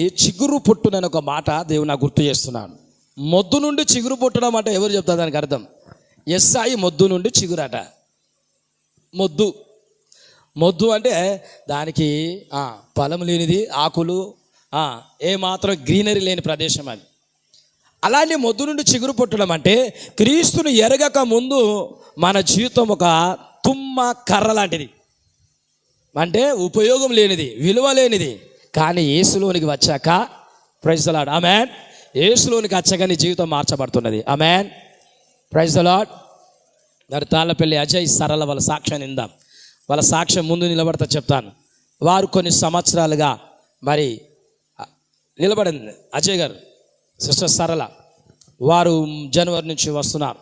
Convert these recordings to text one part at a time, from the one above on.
ఈ చిగురు పుట్టునని ఒక మాట దేవుడు నాకు గుర్తు చేస్తున్నాను మొద్దు నుండి చిగురు పుట్టడం అంటే ఎవరు చెప్తారు? దానికి అర్థం. ఎస్ఐ మొద్దు నుండి చిగురట. మొద్దు. మొద్దు అంటే దానికి పొలం ఫలం లేనిది ఆకులు ఏ మాత్రం గ్రీనరీ లేని ప్రదేశం అది. అలాంటి మొద్దు నుండి చిగురు పుట్టడం అంటే క్రీస్తును ఎరగక ముందు మన జీవితం ఒక తుమ్మ కర్ర లాంటిది. అంటే ఉపయోగం లేనిది విలువ లేనిది. కానీ ఏసులోనికి వచ్చాక ప్రైజ్ లాడ్ ఆమెన్ ఏసులోనికి వచ్చాక నీ జీవితం మార్చబడుతున్నది ఆమెన్ ప్రైజ్ లాడ్ మరి తాళ్ళపల్లి అజయ్ సరళ వాళ్ళ సాక్ష్యాన్ని ఇందాం వాళ్ళ సాక్ష్యం ముందు నిలబడతా చెప్తాను. వారు కొన్ని సంవత్సరాలుగా మరి నిలబడింది. అజయ్ గారు సిస్టర్ సరళ వారు జనవరి నుంచి వస్తున్నారు.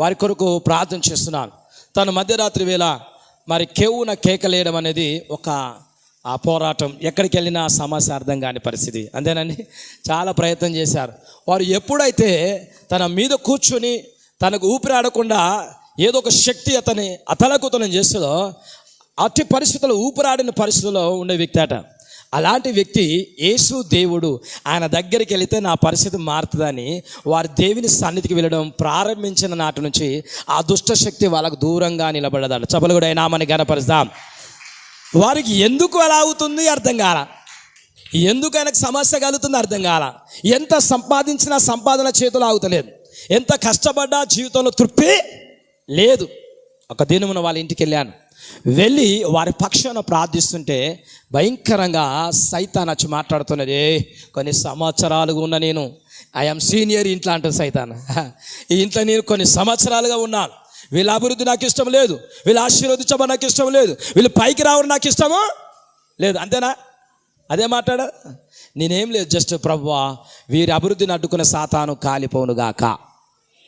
వారి కొరకు ప్రార్థన చేస్తున్నారు. తను మధ్యరాత్రి వేళ మరి కేవున కేకలేయడం అనేది ఒక ఆ పోరాటం ఎక్కడికి వెళ్ళినా సమస్య అర్థం కాని పరిస్థితి. అంతేనండి? చాలా ప్రయత్నం చేశారు. వారు ఎప్పుడైతే తన మీద కూర్చొని తనకు ఊపిరాడకుండా ఏదో ఒక శక్తి అతని అతలకుతలం చేస్తుందో అట్టి పరిస్థితులు ఊపిరాడిన పరిస్థితుల్లో ఉండే వ్యక్తి అట. అలాంటి వ్యక్తి యేసు దేవుడు. ఆయన దగ్గరికి వెళితే నా పరిస్థితి మారుతుందని వారి దేవుని సన్నిధికి వెళ్ళడం ప్రారంభించిన నాటి నుంచి ఆ దుష్ట శక్తి వాళ్ళకు దూరంగా నిలబడదాడు చపలు కూడా నామని గనపరుస్తాం వారికి ఎందుకు అలా అవుతుంది అర్థం కాల? ఎందుకు ఆయనకు సమస్య కలుగుతుంది అర్థం కాల? ఎంత సంపాదించినా సంపాదన చేతులు ఆగుతలేదు. ఎంత కష్టపడ్డా జీవితంలో తృప్తి లేదు. ఒక దినమున వాళ్ళ ఇంటికి వెళ్ళాను. వెళ్ళి వారి పక్షాన ప్రార్థిస్తుంటే భయంకరంగా సైతాన్ వచ్చి మాట్లాడుతున్నది కొన్ని సంవత్సరాలుగా ఉన్న నేను. ఐఎమ్ సీనియర్ ఇంట్లో అంటుంది సైతాన్. ఈ ఇంట్లో నేను కొన్ని సంవత్సరాలుగా ఉన్నాను. వీళ్ళ అభివృద్ధి నాకు ఇష్టం లేదు. వీళ్ళు ఆశీర్వదించమని నాకు ఇష్టం లేదు. వీళ్ళు పైకి రావడం నాకు ఇష్టము లేదు. అంతేనా? అదే మాట్లాడా. నేనేం లేదు. జస్ట్ ప్రభువా వీరి అభివృద్ధిని అడ్డుకున్న సాతాను కాలిపోనుగాక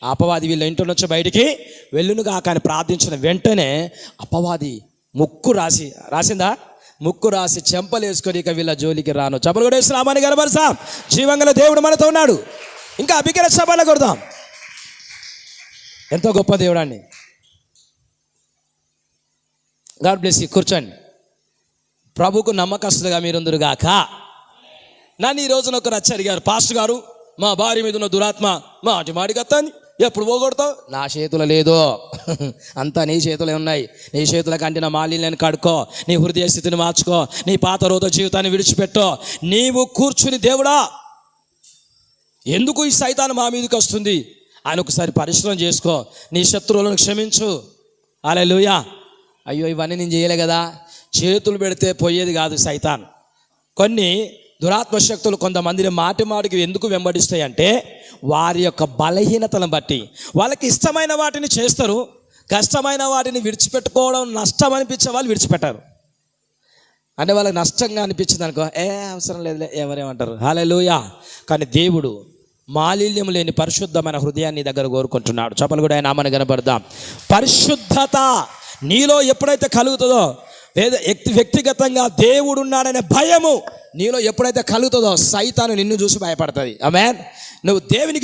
అపవాది వీళ్ళ ఇంటి నుంచి బయటికి వెళ్ళునుగాక అని ప్రార్థించిన వెంటనే అపవాది ముక్కు రాసి రాసిందా? ముక్కు రాసి చెంపలేసుకొని ఇక వీళ్ళ జోలికి రాను. చపలు కూడా వేసినామని కనబరుసా జీవంగల దేవుడు మనతో ఉన్నాడు. ఇంకా అభికర చపాల కొడదాం. ఎంతో గొప్ప దేవుడాన్ని గాడ్ బ్లెస్ యూ కూర్చోండి. ప్రభుకు నమ్మకస్తులుగా మీరుందరుగాక నన్ను ఈ రోజున ఒకరు వచ్చి అడిగారు. పాస్టర్ గారు మా భార్య మీద ఉన్న దురాత్మ మా అటు వస్తాను ఎప్పుడు పోగొడతావు? నా చేతులు లేదు. అంతా నీ చేతులే ఉన్నాయి. నీ చేతుల కంటే నా మాలిన్యాన్ని కడుకో నీ హృదయ స్థితిని మార్చుకో. నీ పాత రోజు జీవితాన్ని విడిచిపెట్టో. నీవు కూర్చుని దేవుడా. ఎందుకు ఈ సైతాన్ని మా మీదకి వస్తుంది? ఆయన ఒకసారి పరిశ్రమ చేసుకో. నీ శత్రువులను క్షమించు. అలెలుయా. అయ్యో ఇవన్నీ నేను చేయలే కదా. చేతులు పెడితే పోయేది కాదు సైతాన్. కొన్ని దురాత్మ శక్తులు కొంతమందిని మాటి మాటికి ఎందుకు వెంబడిస్తాయంటే వారి యొక్క బలహీనతలను బట్టి. వాళ్ళకి ఇష్టమైన వాటిని చేస్తారు. కష్టమైన వాటిని విడిచిపెట్టుకోవడం నష్టం అనిపించే వాళ్ళు విడిచిపెట్టారు. అంటే వాళ్ళకి నష్టంగా అనిపించింది అనుకో ఏ అవసరం లేదులే ఎవరేమంటారు? హాలూయా కానీ దేవుడు మాలిన్యం లేని పరిశుద్ధమైన హృదయాన్ని దగ్గర కోరుకుంటున్నాడు. చపలు కూడా ఆయన ఆమెను కనబడదాం పరిశుద్ధత నీలో ఎప్పుడైతే కలుగుతుందో వ్యక్తి వ్యక్తిగతంగా దేవుడు ఉన్నాడనే భయము నీలో ఎప్పుడైతే కలుగుతుందో సైతాను నిన్ను చూసి భయపడుతుంది. ఆమె నువ్వు దేవునికి